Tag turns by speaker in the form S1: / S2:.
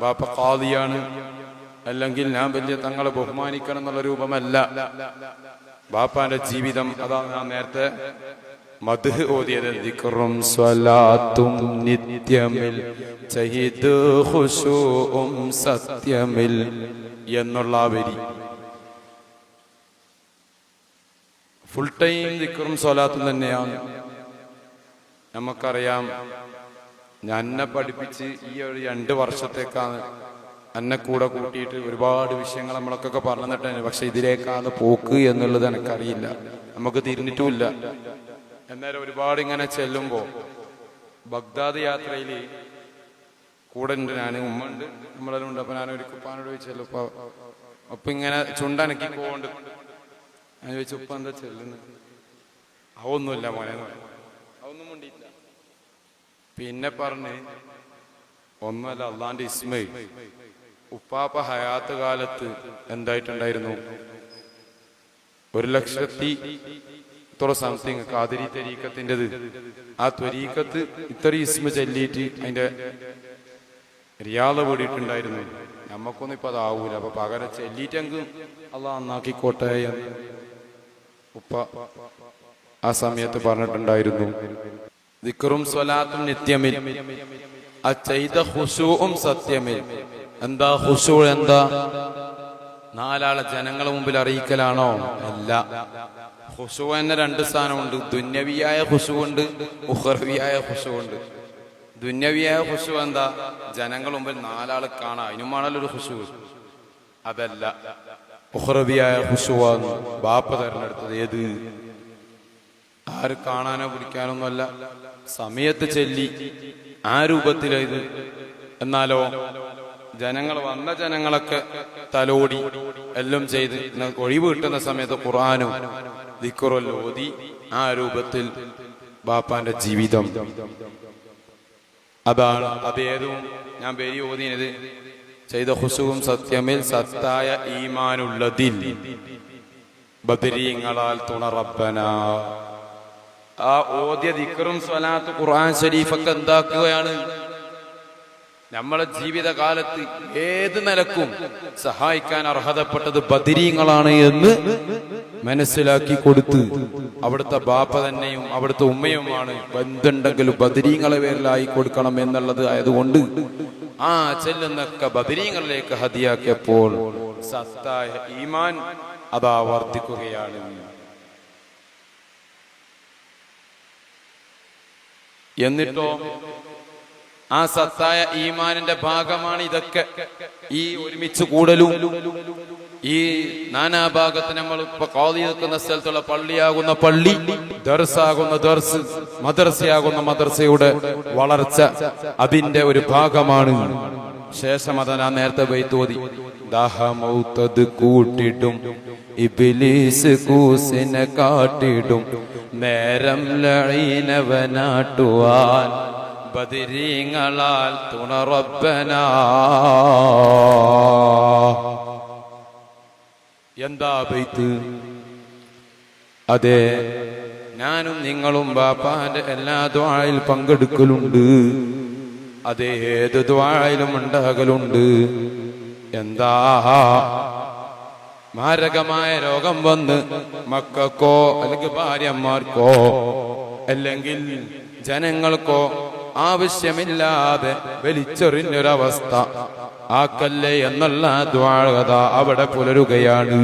S1: ബാപ്പ കാതിയാണ് അല്ലെങ്കിൽ ഞാൻ വലിയ തങ്ങളെ ബഹുമാനിക്കണം എന്നുള്ള രൂപമല്ല. ബാപ്പാന്റെ ജീവിതം അതാ ഞാൻ നേരത്തെ മധു ഓതിയത്. ദിക്റും സ്വലാത്തും നിത്യമിൽ ചഹിദ് ഖുശൂഉം സത്യമിൽ എന്നുള്ള വരി. ഫുൾ ടൈം ദിക്റും സ്വലാത്തും തന്നെയാണ്. നമുക്കറിയാം ഞാൻ എന്നെ പഠിപ്പിച്ച് ഈ ഒരു രണ്ട് വർഷത്തേക്കാണ് എന്നെ കൂടെ കൂട്ടിയിട്ട് ഒരുപാട് വിഷയങ്ങൾ നമ്മളൊക്കെ പറഞ്ഞു പക്ഷെ ഇതിലേക്കാണ് പോക്ക് എന്നുള്ളത് എനിക്കറിയില്ല. നമുക്ക് തിരിഞ്ഞിട്ടുമില്ല. എന്നാലും ഒരുപാട് ഇങ്ങനെ ചെല്ലുമ്പോ ബഗ്ദാദ് യാത്രയിൽ കൂടെ ഉണ്ട്. ഞാൻ ഉമ്മ ഉണ്ട്. നമ്മളെല്ലാം ഉണ്ട്. അപ്പൊ ഞാൻ ഒരു കുപ്പാനോട് ചോദിച്ചല്ലോ അപ്പൊ അപ്പൊ ഇങ്ങനെ ചുണ്ടനക്കി പോകണ്ട് ഞാൻ ചോദിച്ചു ഉപ്പ എന്താ ചെല്ലുന്നത്? അവൊന്നുമില്ല മോനെ. അതൊന്നും മുണ്ടിയില്ല പിന്നെ പറഞ്ഞ് ഒന്നല്ല അള്ളാന്റെ ഇസ്മൈ. ഉപ്പാപ്പ ഹയാത്ത് കാലത്ത് എന്തായിട്ടുണ്ടായിരുന്നു? ഒരു ലക്ഷത്തി ഇത്ര സംതിങ് കാതിരി തരീക്കത്തിന്റെത്. ആ ത്വരീക്കത്ത് ഇത്ര ഇസ്മ ചൊല്ലിയിട്ട് അതിന്റെ റിയാൾ വീടിയിട്ടുണ്ടായിരുന്നു നമ്മക്കൊന്നും ഇപ്പൊ അതാവൂല. അപ്പൊ പകരം ചെല്ലിയിട്ടെങ്കിൽ അള്ള നന്നാക്കിക്കോട്ടെ ഉപ്പ ആ സമയത്ത് പറഞ്ഞിട്ടുണ്ടായിരുന്നു. ദിക്റും സ്വലാത്തും നിത്യമിൽ ആ ചെയ്ത ഹുസുവും സത്യമിൽ എന്താ ഹുസു എന്താ? നാലാളെ ജനങ്ങളെ മുമ്പിൽ അറിയിക്കലാണോ? അല്ല. ഹുസു എന്ന രണ്ട് സ്ഥാനമുണ്ട്. ദുന്യവിയായ ഹുസു ഉണ്ട് ഉഹർവിയായ ഹുസു ഉണ്ട് ദുന്യവിയായ ഹുസു എന്താ? ജനങ്ങൾ മുമ്പിൽ നാലാൾ കാണാം. അതിനുമാണല്ലോ ഒരു ഹുസു അതല്ല. ഉഹ്റബിയായ ഹുസുവാന്ന് ബാപ്പ തെരഞ്ഞെടുത്തത്. ഏത്? ആര് കാണാനോ പിടിക്കാനൊന്നുമല്ല. സമയത്ത് ചെല്ലി. ആ രൂപത്തിലേത് എന്നാലോ ജനങ്ങൾ വന്ന ജനങ്ങളൊക്കെ തലോടി എല്ലാം ചെയ്ത് ഒഴിവ് കിട്ടുന്ന സമയത്ത് ഖുറാനും ദിക്കുറല്ലോ ഓതി ആ രൂപത്തിൽ ബാപ്പാന്റെ ജീവിതം. അതാണ് അതേതും ഞാൻ പേരി ഓതിയത്. ചെയ്ത ഹുസുവും സത്യമിൽ സത്തായ ഈമാനുള്ളതിൽ ബദരീങ്ങളാൽ തുണറബന ആ ഓദ്യ ദിക്കറും സ്വലാത്ത് ഖുർആൻ ഷരീഫൊക്കെ എന്താക്കുകയാണ്? നമ്മളെ ജീവിതകാലത്ത് ഏത് നിലക്കും സഹായിക്കാൻ അർഹതപ്പെട്ടത് ബദിരീങ്ങളാണ് എന്ന് മനസ്സിലാക്കി കൊടുത്ത് അവിടുത്തെ ബാപ്പ തന്നെയും അവിടുത്തെ ഉമ്മയുമാണ് ബന്ധുണ്ടെങ്കിൽ ബദിരീങ്ങളെ പേരിലായി കൊടുക്കണം എന്നുള്ളത് ആയതുകൊണ്ട് ആ ചെല്ലുന്നൊക്കെ ബദിരീങ്ങളിലേക്ക് ഹതിയാക്കിയപ്പോൾ സത്തായ ഈമാൻ അതാ വർദ്ധിക്കുകയാണ് എന്നിട്ടോ ആ സത്തായ ഈമാനിന്റെ ഭാഗമാണ് ഇതൊക്കെ. ഈ ഒരുമിച്ച് കൂടലും. ഈ നാനാഭാഗത്ത് നമ്മൾ ഇപ്പൊ കോതി നിൽക്കുന്ന സ്ഥലത്തുള്ള പള്ളിയാകുന്ന പള്ളി ദർസാകുന്ന ദർസ് മദർസയാകുന്ന മദർസയുടെ വളർച്ച അതിന്റെ ഒരു ഭാഗമാണ്. ശേഷം അതാ ഞാൻ നേരത്തെ വൈത്തോതി ദാഹമൗത്തത് കൂട്ടിട്ടും ഇബിലീസ് കൂസിനെ കാട്ടിടും. നേരം ലഴീനവനാട്ടുവാൻ ബദിരീങ്ങളാൽ തുണറബന എന്താ ബൈത്ത്? അതെ ഞാനും നിങ്ങളും ബാപ്പാന്റെ എല്ലാ ദ്വാഴയിൽ പങ്കെടുക്കലുണ്ട്. അതേ ഏത് ദ്വാഴയിലും ഉണ്ടാകലുണ്ട്. എന്താ? മാരകമായ രോഗം വന്ന് മക്കൾക്കോ അല്ലെങ്കിൽ ഭാര്യമാർക്കോ അല്ലെങ്കിൽ ജനങ്ങൾക്കോ ആവശ്യമില്ലാതെ വലിച്ചെറിഞ്ഞൊരവസ്ഥ. ആക്കല്ലേ എന്നുള്ള ദ്വാഴകത അവിടെ പുലരുകയാണ്.